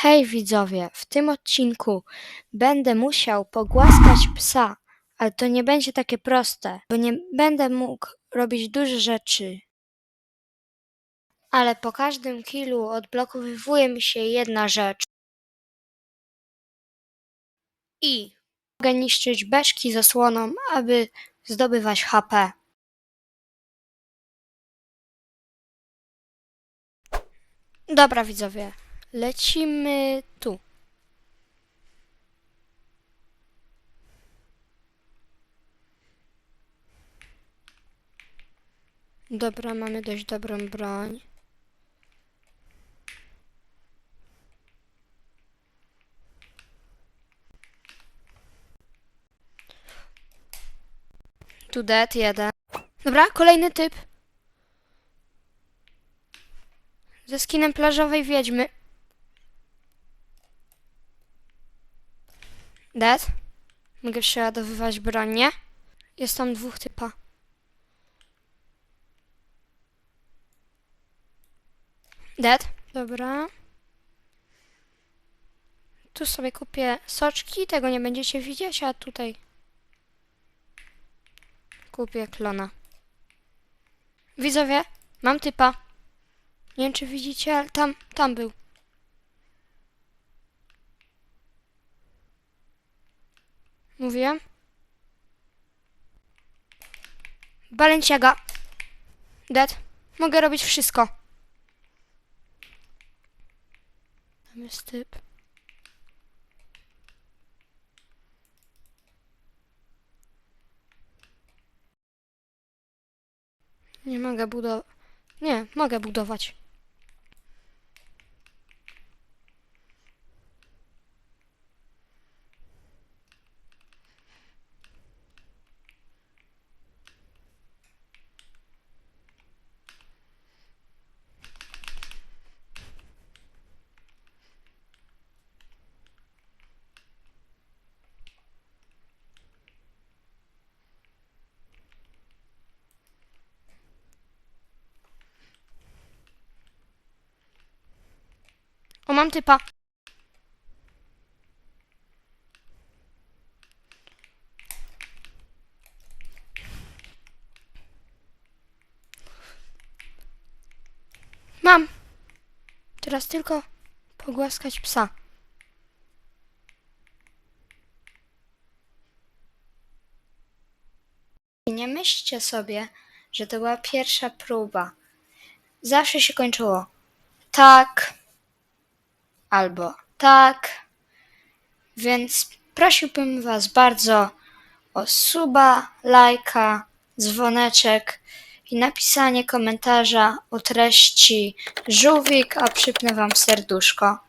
Hej widzowie, w tym odcinku będę musiał pogłaskać psa, ale to nie będzie takie proste, bo nie będę mógł robić dużo rzeczy. Ale po każdym killu odblokowuje mi się jedna rzecz. I mogę niszczyć beczki z osłoną, aby zdobywać HP. Dobra widzowie, lecimy tu. Dobra, mamy dość dobrą broń. Tu dead jeden. Dobra, kolejny typ. Ze skinem plażowej wiedźmy. Dead. Mogę przeładowywać broń, nie? Jest tam dwóch typa. Dead. Dobra. Tu sobie kupię soczki, tego nie będziecie widzieć, a tutaj kupię klona. Widzowie, mam typa. Nie wiem, czy widzicie, ale tam, tam był. Mówiłem? Balenciaga. Dead. Mogę robić wszystko. Tam jest typ. Nie mogę budować. Nie, mogę budować. O, mam typa. Mam. Teraz tylko pogłaskać psa. Nie myślcie sobie, że to była pierwsza próba. Zawsze się kończyło tak albo tak. Więc prosiłbym Was bardzo o suba, lajka, dzwoneczek i napisanie komentarza o treści żółwik, a przypnę Wam serduszko.